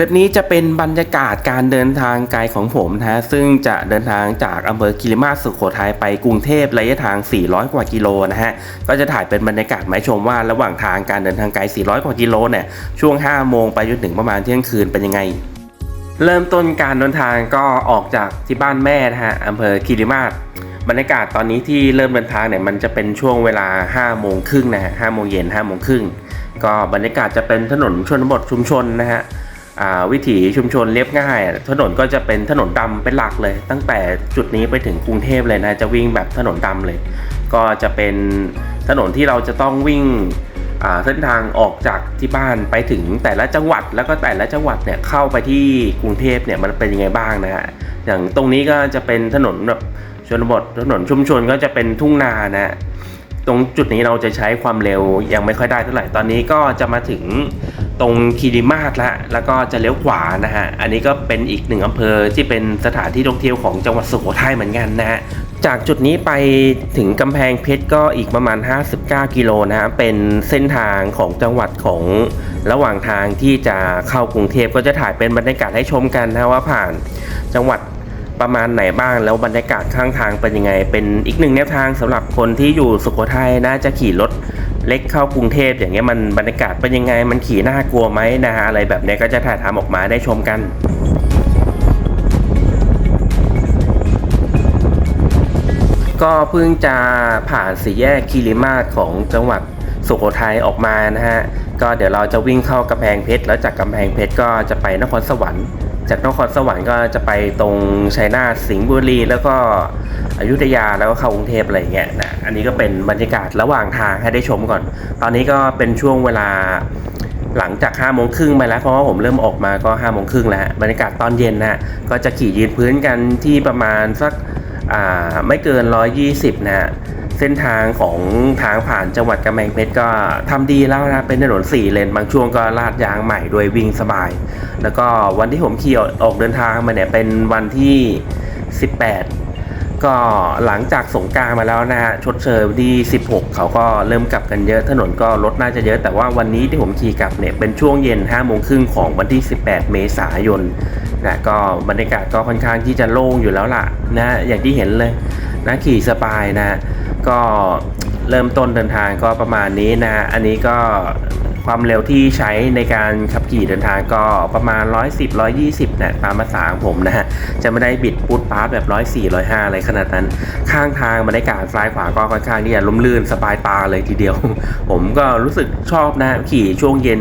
ลิปนี้จะเป็นบรรยากาศการเดินทางไกลของผมนะฮะซึ่งจะเดินทางจากอำเภอกิริมาสุโขทัยไปกรุงเทพระยะทาง 400 กว่ากิโลนะฮะก็จะถ่ายเป็นบรรยากาศมาให้ชมว่าระหว่างทางการเดินทางไกล 400 กว่ากิโลเนี่ยช่วง 5 โมงไปจนถึงประมาณเที่ยงคืนเป็นยังไง เริ่มต้นการเดินทางก็ออกจากที่บ้านแม่นะฮะอำเภอกิริมาศบรรยากาศตอนนี้ที่เริ่มเดินทางเนี่ยมันจะเป็นช่วงเวลา 5 โมงครึ่งนะฮะ5โมงเย็น5โมงครึ่งก็บรรยากาศจะเป็นถนนชนบทชุมชนนะฮะ วิถีชุมชนเรียบง่าย ถนนก็จะเป็นถนนดำเป็นหลักเลย ตั้งแต่จุดนี้ไปถึงกรุงเทพเลยนะจะวิ่งแบบถนนดำเลย ก็จะเป็นถนนที่เราจะต้องวิ่งเส้นทางออกจากที่บ้านไปถึงแต่ละจังหวัดแล้วก็แต่ละจังหวัดเนี่ยเข้าไปที่กรุงเทพเนี่ยมันเป็นยังไงบ้างนะฮะอย่างตรงนี้ก็จะเป็นถนนแบบชนบทถนนชุมชนก็จะเป็นทุ่งนานะฮะตรงจุดนี้เราจะใช้ความเร็วยังไม่ค่อยได้เท่าไหร่ตอนนี้ก็จะมาถึง ตรงคีรีมาศแล้วแล้วก็จะเลี้ยวขวานะฮะ อันนี้ก็เป็นอีกหนึ่งอำเภอที่เป็นสถานที่ท่องเที่ยวของจังหวัดสุโขทัยเหมือนกันนะฮะ จากจุดนี้ไปถึงกำแพงเพชรก็อีกประมาณ 59 กิโลนะฮะ เป็นเส้นทางของจังหวัดของระหว่างทางที่จะเข้ากรุงเทพก็จะถ่ายเป็นบรรยากาศให้ชมกันนะว่าผ่านจังหวัดประมาณไหนบ้างแล้วบรรยากาศข้างทางเป็นยังไง เป็นอีกหนึ่งแนวทางสำหรับคนที่อยู่สุโขทัยนะจะขี่รถ เล็กเข้ากรุงเทพอย่างเงี้ยมันบรรยากาศเป็นยังไงมันขี่น่ากลัวไหมนะฮะอะไรแบบเนี้ยก็จะถ่ายทำออกมาได้ชมกันก็เพิ่งจะผ่านสี่แยกคีริมาศของจังหวัดสุโขทัยออกมานะฮะ ก็เดี๋ยวเราจะวิ่งเข้ากำแพงเพชร แล้วจากกำแพงเพชรก็จะไปนครสวรรค์ จากนครสวรรค์ก็จะไปตรงชัยนาทสิงห์บุรี แล้วก็อยุธยาแล้วก็เข้ากรุงเทพอะไรอย่างเงี้ยนะอันนี้ก็เป็นบรรยากาศระหว่างทางให้ได้ชมก่อน ตอนนี้ก็เป็นช่วงเวลาหลังจาก5้าโมงครึ่งไปแล้วเพราะว่าผมเริ่มออกมาก็5้าโมงครึ่งแล้วบรรยากาศตอนเย็นนะก็จะขี่ยืนพื้นกันที่ประมาณสักอ่าไม่เกิน 120นะฮะ เส้นทางของทางผ่านจังหวัดกำแพงเพชรก็ทำดีแล้วนะเป็นถนน4เลนบางช่วงก็ลาดยางใหม่โดยวิ่งสบาย แล้วก็วันที่ผมขี่ออกเดินทางมาเนี่ยเป็นวันที่ 18 ก็หลังจากสงกรารมาแล้วนะฮะชดเชยวันที่ 16 เขาก็เริ่มกลับกันเยอะถนนก็รถน่าจะเยอะ แต่ว่าวันนี้ที่ผมขี่กลับเนี่ยเป็นช่วงเย็น5โมงครึ่งของวันที่ 18 เมษายนนะก็บรรยากาศก็ค่อนข้างที่จะโล่งอยู่แล้วล่ะนะอย่างที่เห็นเลยนะขี่สบายนะ ก็เริ่มต้นเดินทางก็ประมาณนี้นะ อันนี้ก็ความเร็วที่ใช้ในการขับขี่เดินทางก็ประมาณ 110 120นะตามภาษาของผมนะฮะจะไม่ได้บิดปูดปาร์ตแบบ 104 105 อะไรขนาดนั้น ข้างทางบรรยากาศซ้ายขวาก็ค่อนข้างที่จะลุ่มลื่นสบายตาเลยทีเดียว ผมก็รู้สึกชอบนะขี่ช่วงเย็น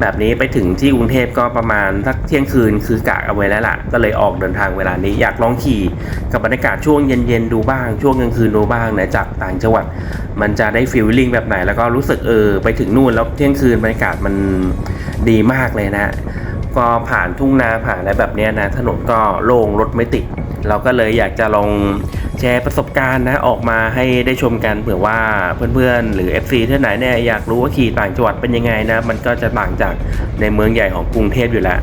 แบบนี้ไปถึงที่กรุงเทพก็ประมาณสักเที่ยงคืนคือกะเอาไว้แล้วล่ะ ก็เลยออกเดินทางเวลานี้อยากลองขี่กับบรรยากาศช่วงเย็นๆดูบ้าง ช่วงกลางคืนดูบ้างนะจากต่างจังหวัด มันจะได้ฟีลลิ่งแบบไหนแล้วก็รู้สึกเออไปถึงนู่นแล้วเที่ยงคืนคืนบรรยากาศมันดีมากเลยนะ ก็ผ่านทุ่งนาผ่านอะไรแบบนี้นะ ถนนก็โล่งรถไม่ติด เราก็เลยอยากจะลองแชร์ประสบการณ์นะออกมาให้ได้ชมกันเผื่อว่าเพื่อนๆ หรือ FC ท่านไหนเนี่ยอยากรู้ว่าขี่ต่างจังหวัดเป็นยังไงนะ มันก็จะต่างจากในเมืองใหญ่ของกรุงเทพอยู่แล้ว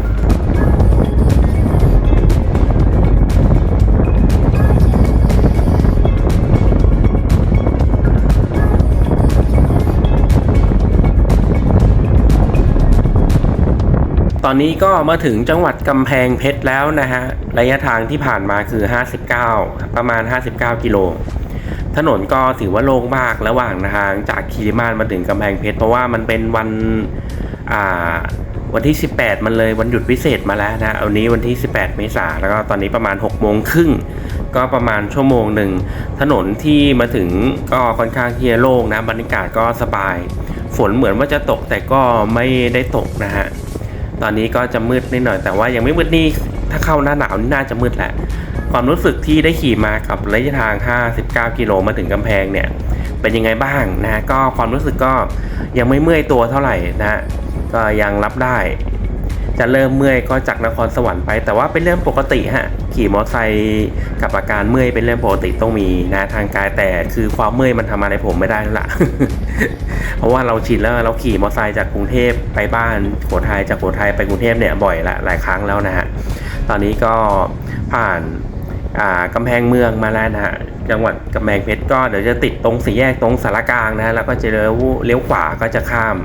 ตอนนี้ก็มาถึงจังหวัดกำแพงเพชรแล้วนะฮะ ระยะทางที่ผ่านมาคือ 59 ประมาณ 59 กิโล ถนนก็ถือว่าโล่งมากระหว่างทางจากคีรีมาศมาถึงกำแพงเพชรเพราะว่ามันเป็นวันอ่าวันที่ 18 มันเลยวันหยุดพิเศษมาแล้วนะวันนี้วันที่ 18 เมษายนแล้วก็ตอนนี้ประมาณ 6 โมงครึ่ง ก็ประมาณชั่วโมงหนึ่ง ถนนที่มาถึงก็ค่อนข้างที่จะโล่งนะ บรรยากาศก็สบาย ฝนเหมือนว่าจะตกแต่ก็ไม่ได้ตกนะฮะ ตอนนี้ก็จะมืดนิดหน่อย แต่ว่ายังไม่มืดนี่ถ้าเข้าหน้าหนาวนี่น่าจะมืดแหละ ความรู้สึกที่ได้ขี่มากับระยะทาง 59 กิโลมาถึงกำแพงเนี่ย เป็นยังไงบ้างนะ ก็ความรู้สึกก็ยังไม่เมื่อยตัวเท่าไหร่นะ ก็ยังรับได้ จะเริ่มเมื่อยก็จากนครสวรรค์ไป แต่ว่าเป็นเรื่องปกติฮะขี่มอเตอร์ไซค์กับอาการเมื่อยเป็นเรื่องปกติต้องมีนะทางกายแต่คือความเมื่อยมันทำอะไรผมไม่ได้แล้วล่ะ เพราะว่าเราชินแล้วเราขี่มอเตอร์ไซค์จากกรุงเทพไปบ้านโขทัยจากโขทัยไปกรุงเทพเนี่ยบ่อยละหลายครั้งแล้วนะฮะตอนนี้ก็ผ่าน กำแพงเมืองมาแล้วนะฮะจังหวัดกำแพงเพชรก็เดี๋ยวจะติดตรงสี่แยกตรงสารกลางนะฮะแล้วก็จะเลี้ยวเลี้ยวขวาก็จะข้าม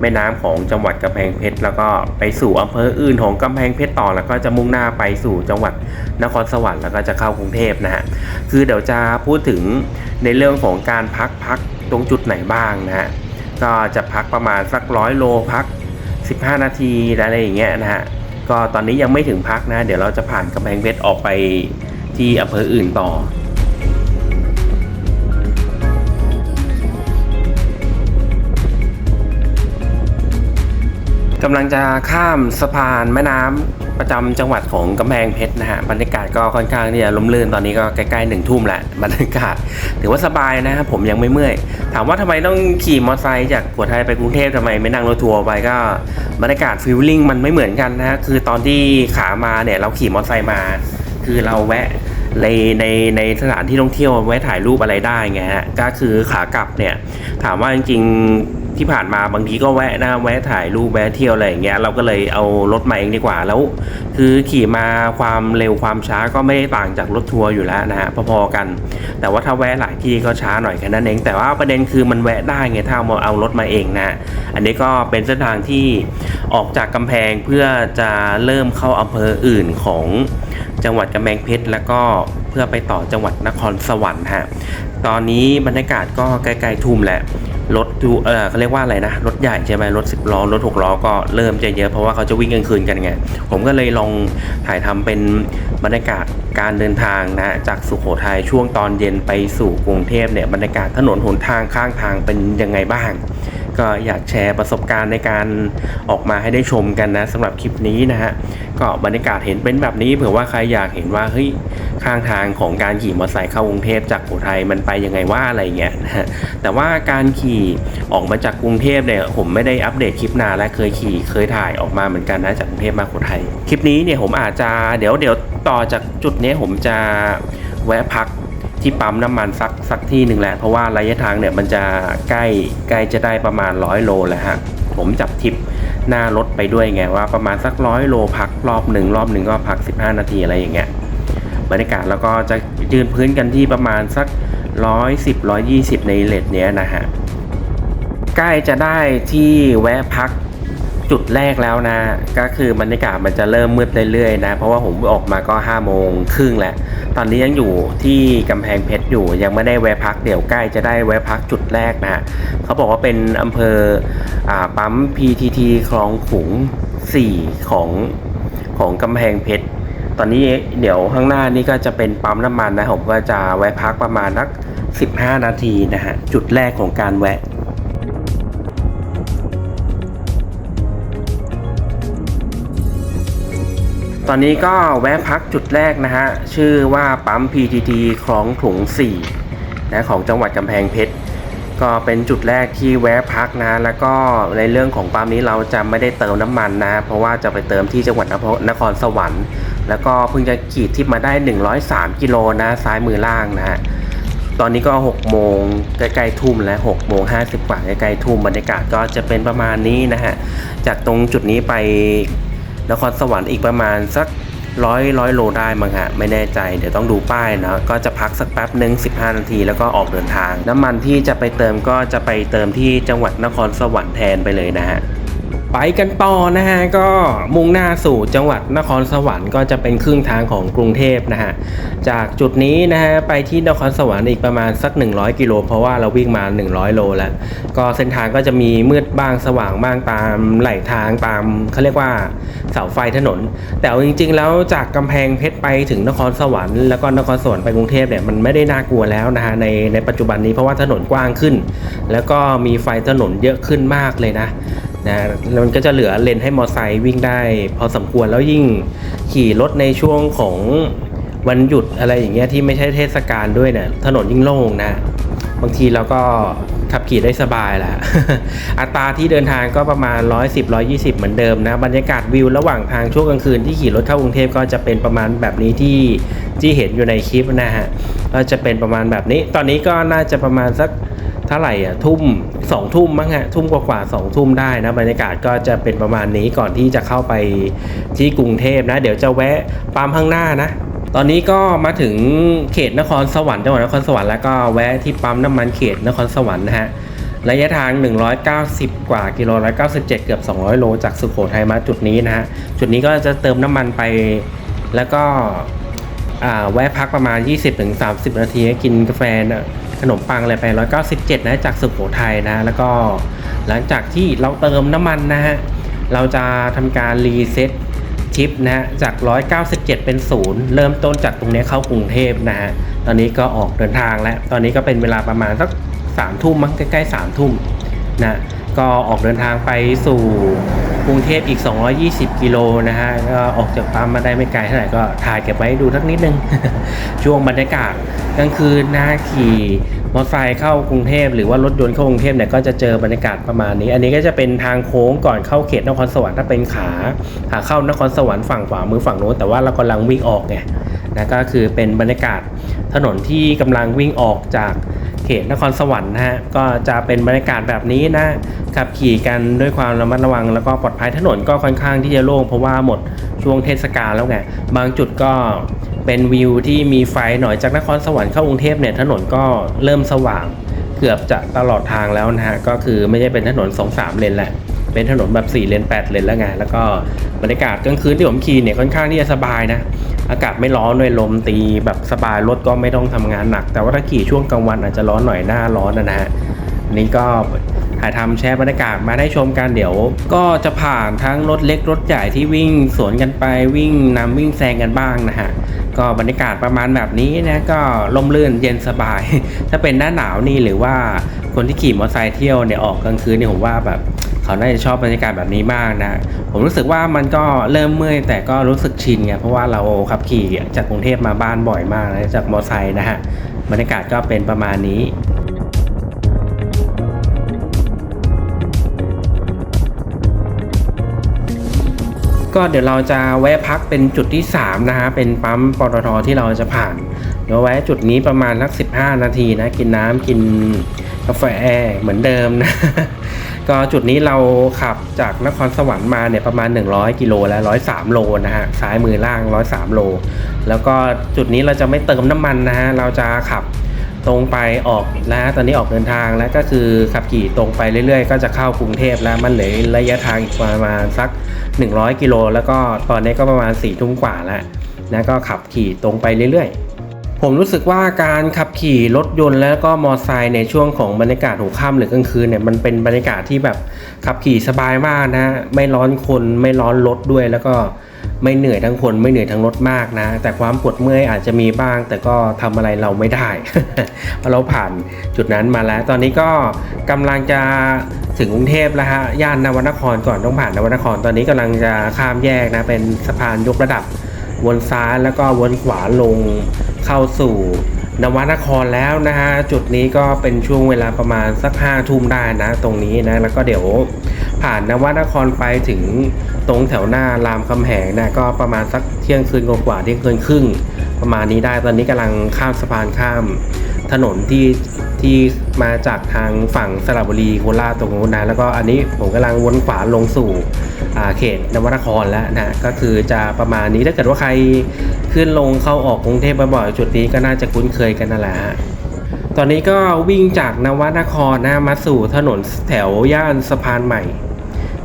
แม่น้ำของจังหวัดกำแพงเพชรแล้วก็ไปสู่อำเภออื่นของกำแพงเพชรต่อ แล้วก็จะมุ่งหน้าไปสู่จังหวัดนครสวรรค์แล้วก็จะเข้ากรุงเทพนะฮะคือเดี๋ยวจะพูดถึงในเรื่องของการพักพักตรงจุดไหนบ้างนะฮะก็จะพักประมาณสักร้อยโลพัก 15 นาทีอะไรอย่างเงี้ยนะฮะก็ตอนนี้ยังไม่ถึงพักนะ เดี๋ยวเราจะผ่านกำแพงเพชรออกไป ที่อำเภออื่นต่อ กำลังจะข้ามสะพานแม่น้ำประจำจังหวัดของกำแพงเพชรนะฮะบรรยากาศก็ค่อนข้างที่จะล้มลื่นตอนนี้ก็ใกล้ๆหนึ่งทุ่มแหละบรรยากาศถือว่าสบายนะครับผมยังไม่เมื่อย ถามว่าทำไมต้องขี่มอเตอร์ไซค์จากหัวไทยไปกรุงเทพทำไมไม่นั่งรถทัวร์ไปก็บรรยากาศฟิลลิ่งมันไม่เหมือนกันนะฮะคือตอนที่ขามาเนี่ยเราขี่มอเตอร์ไซค์มา คือเราแวะ ในในในสถานที่ท่องเที่ยวแวะถ่ายรูปอะไรได้ไงฮะก็คือขากลับเนี่ยถามว่าจริงๆ ที่ผ่านมาบางทีก็แวะนะแวะถ่ายรูปแวะเที่ยวอะไรอย่างเงี้ยเราก็เลยเอารถมาเองดีกว่าแล้ว คือขี่มาความเร็วความช้าก็ไม่ได้ต่างจากรถทัวร์อยู่แล้วนะฮะพอๆกัน แต่ว่าถ้าแวะหลายที่ก็ช้าหน่อยแค่นั้นเองแต่ว่าประเด็นคือมันแวะได้ไงถ้าเอามาเอารถมาเองนะอันนี้ก็เป็นเส้นทางที่ออกจากกำแพงเพื่อจะเริ่มเข้าอำเภออื่นของจังหวัดกำแพงเพชรแล้วก็เพื่อไปต่อจังหวัดนครสวรรค์ฮะ ตอนนี้บรรยากาศก็ใกล้ๆทุ่มแหละรถดูเออเขาเรียกว่าอะไรนะ รถใหญ่ใช่ไหมรถสิบล้อ รถหกล้อก็เริ่มจะเยอะเพราะว่าเขาจะวิ่งกลางคืนกันไง ผมก็เลยลองถ่ายทำเป็นบรรยากาศการเดินทางนะ จากสุโขทัยช่วงตอนเย็นไปสู่กรุงเทพเนี่ยบรรยากาศถนนหนทางข้างทางเป็นยังไงบ้าง ก็อยากแชร์ประสบการณ์ในการออกมาให้ได้ชมกันนะสำหรับคลิปนี้นะฮะก็บรรยากาศเห็นเป็นแบบนี้เผื่อว่าใครอยากเห็นว่าเฮ้ยข้างทางของการขี่มอเตอร์ไซค์เข้ากรุงเทพจากอุทัยมันไปยังไงว่าอะไรเงี้ยนะฮะแต่ว่าการขี่ออกมาจากกรุงเทพเนี่ยผมไม่ได้อัปเดตคลิปนานและเคยขี่เคยถ่ายออกมาเหมือนกันนะจากกรุงเทพมาอุทัยคลิปนี้เนี่ยผมอาจจะเดี๋ยวเดี๋ยวต่อจากจุดนี้ผมจะแวะพัก ที่ปั๊มน้ำมันสักสักที่หนึ่งแหละ เพราะว่าระยะทางเนี่ยมันจะใกล้ใกล้จะได้ประมาณร้อยโลแหละฮะผมจับทิปหน้ารถไปด้วยไงว่าประมาณสักร้อยโลพักรอบหนึ่งรอบหนึ่งก็พัก 15 นาทีอะไรอย่างเงี้ยบรรยากาศแล้วก็จะยืนพื้นกันที่ประมาณสักร้อยสิบร้อยยี่สิบในเลทเนี้ยนะฮะใกล้จะได้ที่แวะพัก จุดแรกแล้วนะ ก็คือบรรยากาศมันจะเริ่มมืดเรื่อยๆนะ เพราะว่าผมออกมาก็5้าโมงครึ่งแหละ ตอนนี้ยังอยู่ที่กำแพงเพชรอยู่ ยังไม่ได้แวะพักเดี๋ยวใกล้จะได้แวะพักจุดแรกนะเขาบอกว่าเป็นอำเภออปั๊ม PTT คลองขุง 4 ของของกำแพงเพชรตอนนี้เดี๋ยวข้างหน้านี่ก็จะเป็นปั๊มน้ำมันนะผมก็จะแวะพักประมาณนัก 15 นาทีนะฮะจุดแรกของการแวะ ตอนนี้ก็แวะพักจุดแรกนะฮะ ชื่อว่าปั๊ม PTT คลองขลุง4นะของจังหวัดกำแพงเพชรก็เป็นจุดแรกที่แวะพักนะ แล้วก็ในเรื่องของปั๊มนี้เราจะไม่ได้เติมน้ำมันนะ เพราะว่าจะไปเติมที่จังหวัดนครสวรรค์ แล้วก็เพิ่งจะขีดที่มาได้ 103 กิโลนะซ้ายมือล่างนะฮะตอนนี้ก็ 6 โมงใกล้ๆทุ่มแล้ว6โมง50 กว่าใกล้ๆทุ่มบรรยากาศก็จะเป็นประมาณนี้นะฮะจากตรงจุดนี้ไป นครสวรรค์อีกประมาณสักร้อยร้อยโลได้มั้งฮะไม่แน่ใจเดี๋ยวต้องดูป้ายนะก็จะพักสักแป๊บหนึ่ง15 นาทีแล้วก็ออกเดินทาง น้ำมันที่จะไปเติมก็จะไปเติมที่จังหวัดนครสวรรค์แทนไปเลยนะฮะ ไปกันต่อนะฮะก็มุ่งหน้าสู่จังหวัดนครสวรรค์ก็จะเป็นครึ่งทางของกรุงเทพนะฮะจากจุดนี้นะฮะไปที่นครสวรรค์อีกประมาณสัก 100 กิโลเพราะว่าเราวิ่งมา 100 โลแล้ว ก็เส้นทางก็จะมีมืดบ้างสว่างบ้างตามไหลทางตามเขาเรียกว่าเสาไฟถนน แต่จริง ๆ แล้วจากกำแพงเพชรไปถึงนครสวรรค์แล้วก็นครสวรรค์ไปกรุงเทพเนี่ยมันไม่ได้น่ากลัวแล้วนะฮะในในปัจจุบันนี้เพราะว่าถนนกว้างขึ้น แล้วก็มีไฟถนนเยอะขึ้นมากเลยนะ นะแล้วมันก็จะเหลือเลนให้มอไซค์วิ่งได้ พอสมควรแล้วยิ่งขี่รถในช่วงของวันหยุดอะไรอย่างเงี้ยที่ไม่ใช่เทศกาลด้วยเนี่ยถนนยิ่งโล่งนะ บางทีเราก็ขับขี่ได้สบายแหละอัตราที่เดินทางก็ประมาณ 110 120 เหมือนเดิมนะ บรรยากาศวิวระหว่างทางช่วงกลางคืนที่ขี่รถเข้ากรุงเทพก็จะเป็นประมาณแบบนี้ที่ที่เห็นอยู่ในคลิปนะฮะก็จะเป็นประมาณแบบนี้ ตอนนี้ก็น่าจะประมาณสัก เท่าไหร่อะทุ่มสองทุ่มมั้งฮะทุ่มกว่าๆสองทุ่มได้นะบรรยากาศก็จะเป็นประมาณนี้ก่อนที่จะเข้าไปที่กรุงเทพนะ เดี๋ยวจะแวะปั๊มข้างหน้านะตอนนี้ก็มาถึงเขตนครสวรรค์จังหวัดนครสวรรค์แล้วก็แวะที่ปั๊มน้ำมันเขตนครสวรรค์นะฮะระยะทาง 190 กว่ากิโล197 เกือบ 200 โล จากสุโขทัยมาจุดนี้นะฮะ จุดนี้ก็จะเติมน้ำมันไป แล้วก็อ่าแวะพักประมาณ 20-30 นาทีกินกาแฟนะ ขนมปังอะไรไป 197 นะจากสุโขทัยนะ แล้วก็หลังจากที่เราเติมน้ำมันนะฮะ เราจะทำการรีเซ็ตชิปนะฮะจาก 197 เป็นศูนย์เริ่มต้นจากตรงนี้เข้ากรุงเทพนะฮะ ตอนนี้ก็ออกเดินทางแล้ว ตอนนี้ก็เป็นเวลาประมาณสัก3ทุ่มมั้งใกล้ๆ3ทุ่มนะ ก็ออกเดินทางไปสู่กรุงเทพอีก 220 กิโลนะฮะ ก็ออกจากปั๊มมาได้ไม่ไกลเท่าไหร่ก็ถ่ายเก็บไว้ดูสักนิดนึง ช่วงบรรยากาศกลางคืนนะขี่มอเตอร์ไซค์เข้ากรุงเทพหรือว่ารถยนต์เข้ากรุงเทพเนี่ยก็จะเจอบรรยากาศประมาณนี้ อันนี้ก็จะเป็นทางโค้งก่อนเข้าเขตนครสวรรค์ถ้าเป็นขาขาเข้านครสวรรค์ฝั่งขวามือฝั่งโน้นแต่ว่าเรากำลังวิ่งออกไง นะก็คือเป็นบรรยากาศถนนที่กำลังวิ่งออกจากเขตนครสวรรค์นะฮะก็จะเป็นบรรยากาศแบบนี้นะขับขี่กันด้วยความระมัดระวัง แล้วก็ปลอดภัยถนนก็ค่อนข้างที่จะโล่งเพราะว่าหมดช่วงเทศกาลแล้วไงบางจุดก็เป็นวิวที่มีไฟหน่อยจากนครสวรรค์เข้ากรุงเทพเนี่ยถนนก็เริ่มสว่างเกือบจะตลอดทางแล้วนะฮะก็คือไม่ใช่เป็นถนน2 3เลนแหละ เป็นถนนแบบ4เลน8เลนแล้วไงแล้วก็บรรยากาศกลางคืนที่ผมขี่เนี่ยค่อนข้างที่จะสบายนะ อากาศไม่ร้อนด้วยลมตีแบบสบายรถก็ไม่ต้องทำงานหนัก แต่ว่าถ้าขี่ช่วงกลางวันอาจจะร้อนหน่อยหน้าร้อนนะฮะนี่ก็ถ่ายทำแชร์บรรยากาศมาได้ชมกันเดี๋ยว ก็จะผ่านทั้งรถเล็กรถใหญ่ที่วิ่งสวนกันไปวิ่งนำวิ่งแซงกันบ้างนะฮะก็บรรยากาศประมาณแบบนี้นะก็ลมลื่นเย็นสบาย ถ้าเป็นหน้าหนาวนี่หรือว่าคนที่ขี่มอเตอร์ไซค์เที่ยวเนี่ยออกกลางคืนเนี่ยผมว่าแบบ เขาน่าจะชอบบรรยากาศแบบนี้มากนะ ผมรู้สึกว่ามันก็เริ่มเมื่อยแต่ก็รู้สึกชินไงเพราะว่าเราขับขี่จากกรุงเทพมาบ้านบ่อยมากนะจากมอไซค์นะฮะบรรยากาศก็เป็นประมาณนี้ก็เดี๋ยวเราจะแวะพักเป็นจุดที่ 3 นะฮะ เป็นปั๊มปตทที่เราจะผ่าน เดี๋ยวแวะจุดนี้ประมาณสัก 15 นาทีนะ กินน้ำกินกาแฟเหมือนเดิมนะ ก็จุดนี้เราขับจากนครสวรรค์มาเนี่ยประมาณ 100 กิโลแล้ว103 โลนะฮะซ้ายมือล่าง 103 โล แล้วก็จุดนี้เราจะไม่เติมน้ำมันนะฮะเราจะขับตรงไปออกแล้วตอนนี้ออกเดินทางแล้วก็คือขับขี่ตรงไปเรื่อยๆ ก็จะเข้ากรุงเทพแล้วมันเหลือระยะทางอีกประมาณสัก 100 กิโล แล้วก็ตอนนี้ก็ประมาณ4ี่ทุ่มกว่าแล้วนะก็ขับขี่ตรงไปเรื่อยๆ ผมรู้สึกว่าการขับขี่รถยนต์แล้วก็มอเตอร์ไซค์ในช่วงของบรรยากาศหัวค่ำหรือกลางคืนเนี่ยมันเป็นบรรยากาศที่แบบขับขี่สบายมากนะไม่ร้อนคนไม่ร้อนรถด้วย แล้วก็ไม่เหนื่อยทั้งคนไม่เหนื่อยทั้งรถมากนะ แต่ความปวดเมื่อยอาจจะมีบ้าง แต่ก็ทำอะไรเราไม่ได้เพราะเราผ่านจุดนั้นมาแล้ว ตอนนี้ก็กำลังจะถึงกรุงเทพแล้วฮะย่านนวนครก่อนต้องผ่านนวนคร ตอนนี้กำลังจะข้ามแยกนะเป็นสะพานยกระดับวนซ้ายแล้วก็วนขวาลง เข้าสู่นวนครแล้วนะฮะจุดนี้ก็เป็นช่วงเวลาประมาณสักห้าทุ่มได้นะตรงนี้นะแล้วก็เดี๋ยวผ่านนวนครไปถึงตรงแถวหน้ารามคำแหงนะก็ประมาณสักเที่ยงคืนกว่าเที่ยงคืนครึ่ง ประมาณนี้ได้ตอนนี้กำลังข้ามสะพานข้ามถนนที่ที่มาจากทางฝั่งสระบุรีโคราชตรงนู้นนะแล้วก็อันนี้ผมกำลังวนขวาลงสู่อาเขตนวนครแล้วนะก็คือจะประมาณนี้ถ้าเกิดว่าใคร ขึ้นลงเข้าออกกรุงเทพบ่อยๆจุดนี้ก็น่าจะคุ้นเคยกันนั่นแหละฮะตอนนี้ก็วิ่งจากนวนครนะมาสู่ถนนแถวย่านสะพานใหม่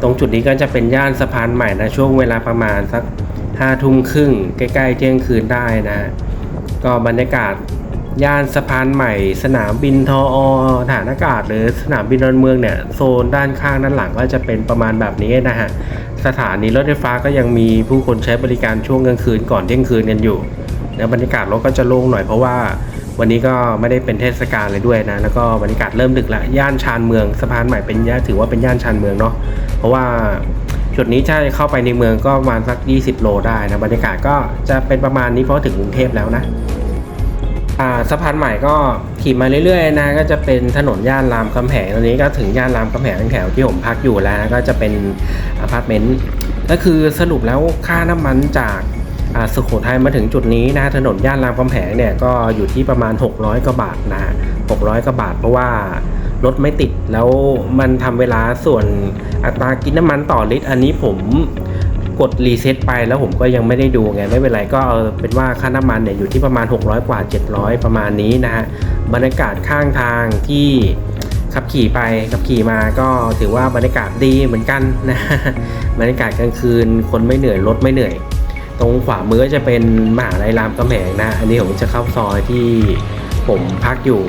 ตรงจุดนี้ก็จะเป็นย่านสะพานใหม่นะช่วงเวลาประมาณสักห้าทุ่มครึ่งใกล้ๆเที่ยงคืนได้นะ ก็บรรยากาศ ย่านสะพานใหม่ สนามบินทออฐานอากาศ หรือสนามบินดอนเมืองเนี่ยโซนด้านข้างด้านหลังก็จะเป็นประมาณแบบนี้นะฮะสถานีรถไฟฟ้าก็ยังมีผู้คนใช้บริการช่วงกลางคืนก่อนเที่ยงคืนกันอยู่แล้วบรรยากาศรถก็จะโล่งหน่อยเพราะว่าวันนี้ก็ไม่ได้เป็นเทศกาลเลยด้วยนะ แล้วก็บรรยากาศเริ่มดึกละย่านชานเมืองสะพานใหม่เป็นย่านถือว่าเป็นย่านชานเมืองเนาะเพราะว่าจุดนี้ถ้าเข้าไปในเมืองก็ประมาณสัก 20 โลได้นะบรรยากาศก็จะเป็นประมาณนี้เพราะถึงกรุงเทพแล้วนะ สะพานใหม่ก็ขี่มาเรื่อยๆนะก็จะเป็นถนนย่านรามคำแหงตอนนี้ก็ถึงย่านรามคำแหงแถวที่ผมพักอยู่แล้วก็จะเป็นอพาร์ตเมนต์ก็คือสรุปแล้วค่าน้ำมันจากสุโขทัยมาถึงจุดนี้นะถนนย่านรามคำแหงเนี่ยก็อยู่ที่ประมาณ 600กว่าบาทนะ600กว่าบาทเพราะว่ารถไม่ติดแล้วมันทำเวลาส่วนอัตรากินน้ำมันต่อลิตร อันนี้ผม กดรีเซ็ตไปแล้วผมก็ยังไม่ได้ดูไงไม่เป็นไรก็เอาเป็นว่าค่าน้ำมันเนี่ยอยู่ที่ประมาณ 600 กว่า 700 ประมาณนี้นะฮะบรรยากาศข้างทางที่ขับขี่ไปขับขี่มาก็ถือว่าบรรยากาศดีเหมือนกันนะบรรยากาศกลางคืน คนไม่เหนื่อยรถไม่เหนื่อย ตรงขวามือจะเป็นมหาลัยรามคำแหงนะ อันนี้ผมจะเข้าซอยที่ผมพักอยู่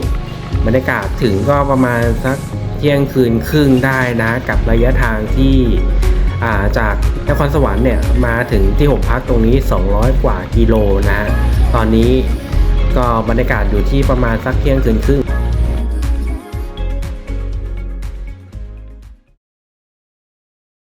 บรรยากาศถึงก็ประมาณสักเที่ยงคืนครึ่งได้นะ กับระยะทางที่ จากนครสวรรค์เนี่ยมาถึงที่ผมพักตรงนี้ 200 กว่ากิโลนะตอนนี้ก็บรรยากาศอยู่ที่ประมาณสักเที่ยงคืนครึ่ง